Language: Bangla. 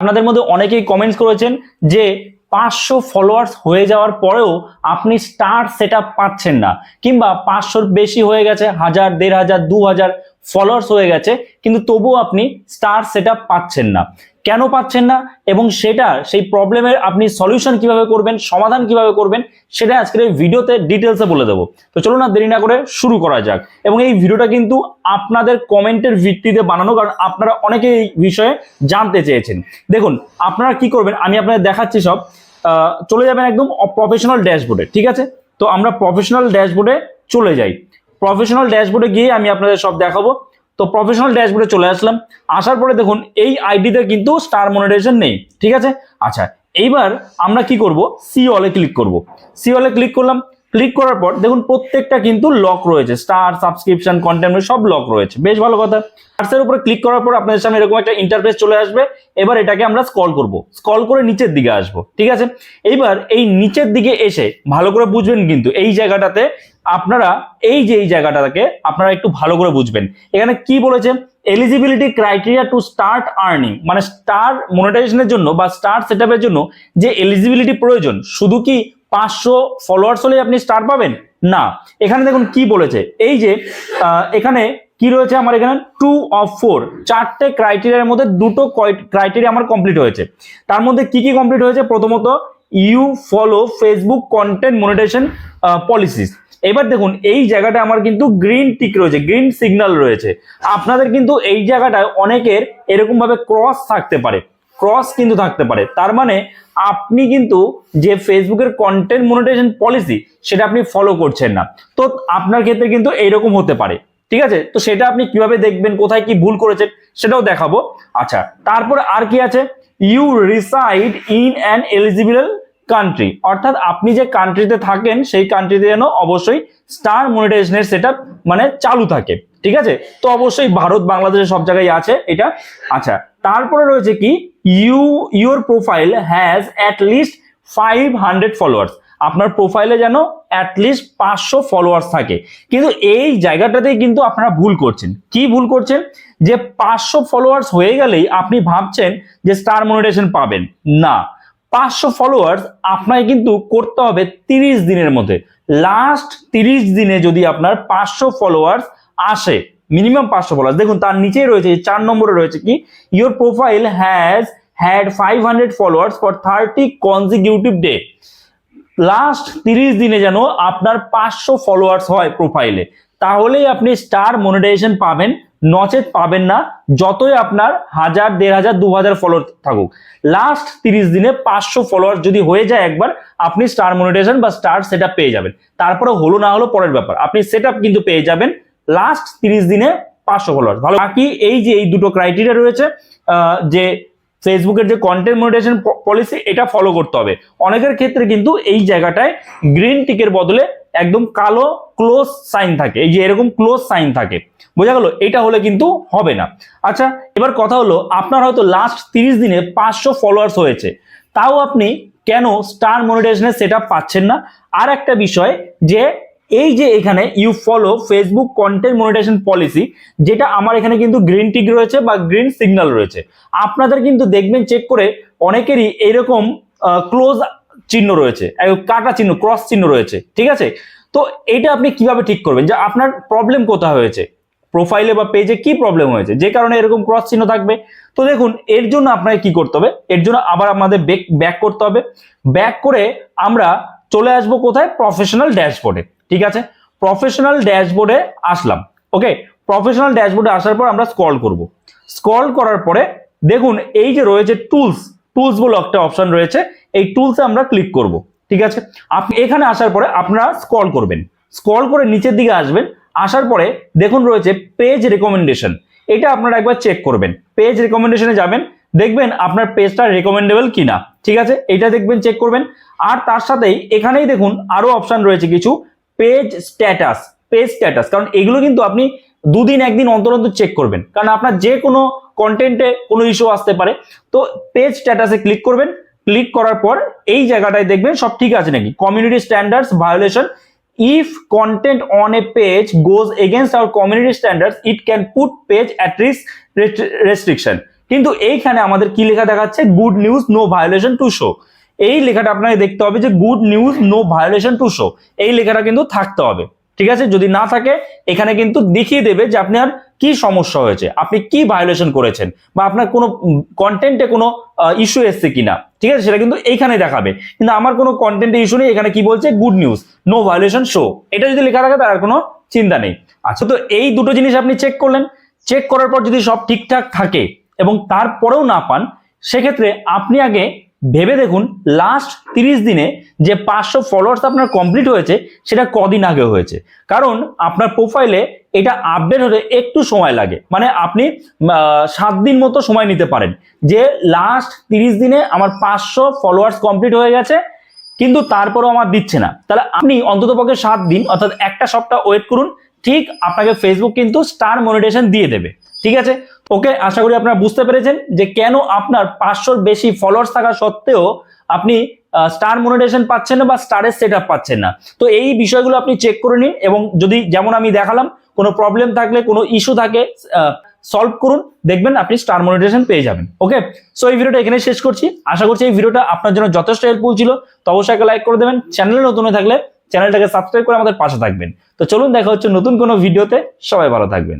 আপনাদের মধ্যে অনেকেই কমেন্টস করেছেন যে পাঁচশো ফলোয়ার্স হয়ে যাওয়ার পরেও আপনি স্টার সেট পাচ্ছেন না। কিংবা পাঁচশোর বেশি হয়ে গেছে, হাজার, দেড় হাজার, দু হাজার ফলোয়ার্স হয়ে গেছে, কিন্তু তবুও আপনি স্টার সেট পাচ্ছেন না। কেন পাচ্ছেন না এবং সেটা, সেই প্রবলেমের আপনি সলিউশন কীভাবে করবেন, সমাধান কীভাবে করবেন, সেটা আজকের এই ভিডিওতে ডিটেলসে বলে দেবো। তো চলুন না দেরি না করে শুরু করা যাক। এবং এই ভিডিওটা কিন্তু আপনাদের কমেন্টের ভিত্তিতে বানানো, কারণ আপনারা অনেকে এই বিষয়ে জানতে চেয়েছেন। দেখুন, আপনারা কি করবেন, আমি আপনাদের দেখাচ্ছি সব। চলে যাবেন একদম প্রফেশনাল ড্যাশবোর্ডে ঠিক আছে? তো আমরা প্রফেশনাল ড্যাশবোর্ডে চলে যাই। প্রফেশনাল ড্যাশবোর্ডে গিয়ে আমি আপনাদের সব দেখাবো। তো প্রফেশনাল ড্যাশবোর্ডে চলে আসলাম। আসার পরে দেখুন, এই আইডিতে কিন্তু স্টার মনিটাইজেশন নেই, ঠিক আছে? আচ্ছা এইবার আমরা কি করব? সি অলে ক্লিক করব। সি অলে ক্লিক করলাম ক্লিক করার পর দেখুন, প্রত্যেকটা কিন্তু লক রয়েছে। স্টার সাবস্ক্রিপশন কন্টেন্ট সব লক রয়েছে। বেশ ভালো কথা। সার্চের উপরে ক্লিক করার পর আপনাদের সামনে এরকম একটা ইন্টারফেস চলে আসবে। এবার এটাকে আমরা স্ক্রল করব। স্ক্রল করে নিচের দিকে আসব, ঠিক আছে? এইবার এই নিচের দিকে এসে ভালো করে বুঝবেন কিন্তু এই জায়গাটাতে আপনারা এই যে এই জায়গাটাকে আপনারা একটু ভালো করে বুঝবেন। এখানে কি বলেছে? Eligibility criteria to start earning মানে স্টার মনিটাইজেশনের জন্য বা স্টার সেটআপের জন্য যে এলিজিবিলিটি প্রয়োজন, শুধু কি পাঁচশো ফলোয়ার্স হলেই আপনি স্টার পাবেন? না। এখানে দেখুন কি বলেছে। এই যে এখানে কি রয়েছে আমার এখানে? টু অফ ফোর চারটে ক্রাইটেরিয়ার মধ্যে দুটো ক্রাইটেরিয়া আমার কমপ্লিট হয়েছে। তার মধ্যে কি কি কমপ্লিট হয়েছে? প্রথমত you follow Facebook content monetisation policies এবার দেখুন, এই জায়গাটা আমার কিন্তু গ্রিন টিক রয়েছে গ্রিন সিগন্যাল রয়েছে। আপনাদের কিন্তু এই জায়গাটায় অনেকের এরকম ভাবে ক্রস থাকতে পারে ক্রস কিন্তু থাকতে পারে। তার মানে আপনি কিন্তু যে ফেসবুকের কন্টেন্ট মনিটাইজেশন পলিসি সেটা আপনি ফলো করছেন না। তো আপনার ক্ষেত্রে কিন্তু এইরকম হতে পারে, ঠিক আছে? তো সেটা আপনি কীভাবে দেখবেন, কোথায় কি ভুল করেছেন, সেটাও দেখাবো। আচ্ছা তারপরে আর কি আছে? You reside in an eligible country অর্থাৎ আপনি যে কান্ট্রিতে থাকেন, সেই কান্ট্রিতে যেন অবশ্যই স্টার মনিটাইজেশনের সেট মানে চালু থাকে। ঠিক আছে? তো অবশ্যই ভারত বাংলাদেশের সব জায়গায় আছে এটা। আচ্ছা তারপরে রয়েছে কি? You your profile has at least five hundred followers আপনার প্রোফাইলে যেন অ্যাটলিস্ট পাঁচশো ফলোয়ার্স থাকে। কিন্তু এই জায়গাটাতেই কিন্তু আপনারা ভুল করছেন। কি ভুল করছেন? যে পাঁচশো ফলোয়ার্স হয়ে গেলেই আপনি ভাবছেন যে স্টার মনিটেশন পাবেন। না। পাঁচশো ফলোয়ার্স আপনাকে কিন্তু করতে হবে তিরিশ দিনের মধ্যে। লাস্ট তিরিশ দিনে যদি আপনার পাঁচশো ফলোয়ার্স আসে মিনিমাম পাঁচশো ফলোয়ার্স দেখুন তার নিচেই রয়েছে, চার নম্বরে রয়েছে কি? Your profile has had five hundred followers for thirty consecutive day last তিরিশ দিনে যেন আপনার পাঁচশো ফলোয়ার্স হয় প্রোফাইলে তাহলেই আপনি স্টার মনিটাইজেশন পাবেন। নচেত পাবেন না, যতই আপনার হাজার, দেড় হাজার, দু হাজার ফলোয়ার থাকুক। লাস্ট তিরিশ দিনে পাঁচশো ফলোয়ার যদি হয়ে যায় একবার, আপনি স্টার মনিটাইজেশন বা স্টার সেট পেয়ে যাবেন। তারপরে হলো না হলো পরের ব্যাপার। আপনি সেট কিন্তু পেয়ে যাবেন লাস্ট তিরিশ দিনে পাঁচশো ফলোয়ার ভালো, বাকি এই যে এই দুটো ক্রাইটেরিয়া রয়েছে যে ফেসবুকের যে কন্টেন্ট মনিটাইজেশন পলিসি এটা ফলো করতে হবে। অনেকের ক্ষেত্রে কিন্তু এই জায়গাটায় গ্রিন টিকের বদলে একদম কালো ক্লোজ সাইন থাকে। এই যে এরকম ক্লোজ সাইন থাকে। বোঝা গেল? এটা হলে কিন্তু হবে না। আচ্ছা এবার কথা হলো, আপনার হয়তো লাস্ট তিরিশ দিনে পাঁচশো ফলোয়ার্স হয়েছে। তাও আপনি কেন স্টার মনিটাইজেশনের সেট পাচ্ছেন না? আর একটা বিষয় যে, এই যে এখানে you follow Facebook content monetisation policy যেটা আমার এখানে কিন্তু গ্রিন টিক রয়েছে বা গ্রিন সিগন্যাল রয়েছে। আপনাদের কিন্তু দেখবেন চেক করে অনেকেরই এরকম ক্লোজ চিহ্ন রয়েছে। কাটা চিহ্ন ক্রস চিহ্ন রয়েছে, ঠিক আছে? তো এটা আপনি কীভাবে ঠিক করবেন? যে আপনার প্রবলেম কোথা হয়েছে? প্রোফাইলে বা পেজে কি প্রবলেম হয়েছে? যে কারণে এরকম ক্রস চিহ্ন থাকবে। তো দেখুন, এর জন্য আপনাকে কি করতে হবে? এর জন্য আবার আমাদের ব্যাক ব্যাক করতে হবে। ব্যাক করে আমরা চলে আসব কোথায়? প্রফেশনাল ড্যাশবোর্ডে ঠিক আছে? প্রফেশনাল ড্যাশবোর্ডে আসলাম ওকে প্রফেশনাল ড্যাশবোর্ডে আসার পর আমরা স্ক্রল করব। স্ক্রল করার পরে দেখুন, এই যে রয়েছে টুলস টুলস বলে একটা অপশন রয়েছে। এই টুলসে আমরা ক্লিক করব, ঠিক আছে? আপনি এখানে আসার পরে আপনারা স্ক্রল করবেন। স্ক্রল করে নিচের দিকে আসবেন, আসার পরে দেখুন রয়েছে পেজ রেকমেন্ডেশন এটা আপনারা একবার চেক করবেন। পেজ রেকমেন্ডেশনে যাবেন, দেখবেন আপনার পেজটা রেকমেন্ডেবল কিনা, ঠিক আছে? এটা দেখবেন চেক করবেন। আর তার সাথেই এখানেই দেখুন আরও অপশন রয়েছে কিছু পেজ স্ট্যাটাস পেজ স্ট্যাটাস কারণ এগুলো কিন্তু আপনি দুদিন, একদিন অন্তর অন্তর চেক করবেন। কারণ আপনার যে কোনো কন্টেন্টে কোনো ইস্যু আসতে পারে। তো পেজ স্ট্যাটাসে ক্লিক করবেন ক্লিক করার পর এই জায়গাটায় দেখবেন সব ঠিক আছে নাকি? Community standards violation if content on a page goes against our community standards can put page at risk rest- restriction. কিন্তু এইখানে আমাদের কি লেখা দেখাচ্ছে? Good news no violation to show এই লেখাটা আপনাকে দেখতে হবে যে good news no violation to show এই লেখাটা কিন্তু থাকতে হবে। ঠিক আছে? যদি না থাকে, এখানে কিন্তু দেখিয়ে দেবে যে আপনার কি সমস্যা হয়েছে, আপনি কি ভায়োলেশন করেছেন বা আপনার কোনো কন্টেন্টে কোনো ইস্যু এসছে কিনা, ঠিক আছে? সেটা কিন্তু এইখানে দেখাবে। কিন্তু আমার কোনো কন্টেন্টে ইস্যু নেই, এখানে কি বলছে? Good news no violation show এটা যদি লেখা থাকে, তার আর কোনো চিন্তা নেই। আচ্ছা তো এই দুটো জিনিস আপনি চেক করলেন। চেক করার পর যদি সব ঠিকঠাক থাকে এবং তারপরেও না পান, সেক্ষেত্রে আপনি আগে ভেবে দেখুন লাস্ট তিরিশ দিনে যে পাঁচশো ফলোয়ার্স আপনার কমপ্লিট হয়েছে, সেটা কদিন আগে হয়েছে। কারণ আপনার প্রোফাইলে এটা আপডেট হতে একটু সময় লাগে। মানে আপনি সাত দিন মতো সময় নিতে পারেন। যে লাস্ট তিরিশ দিনে আমার পাঁচশো ফলোয়ার্স কমপ্লিট হয়ে গেছে, কিন্তু তারপরেও আমার দিচ্ছে না। তাহলে আপনি অন্ততপক্ষে সাত দিন, অর্থাৎ একটা সপ্তাহ ওয়েট করুন, ঠিক আপনাকে ফেসবুক কিন্তু স্টার মনিটেশন দিয়ে দেবে। ঠিক আছে? ওকে, আশা করি আপনারা বুঝতে পেরেছেন যে কেন আপনার পাঁচশোর বেশি ফলোয়ার্স থাকা সত্ত্বেও আপনি স্টার মনিটেশন পাচ্ছেন না বা স্টারের সেট পাচ্ছেন না। তো এই বিষয়গুলো আপনি চেক করে নিন এবং যদি যেমন আমি দেখালাম, কোনো প্রবলেম থাকলে, কোনো ইস্যু থাকে সলভ করুন, দেখবেন আপনি স্টার মনিটেশন পেয়ে যাবেন। ওকে? সো এই ভিডিওটা এখানে শেষ করছি। আশা করছি এই ভিডিওটা আপনার জন্য যথেষ্ট হেল্পফুল ছিল। তো অবশ্যই একটা লাইক করে দেবেন। চ্যানেলে নতুন হয়ে থাকলে চ্যানেলটাকে সাবস্ক্রাইব করে আমাদের পাশে থাকবেন। তো চলুন, দেখা হচ্ছে নতুন কোনো ভিডিওতে। সবাই ভালো থাকবেন।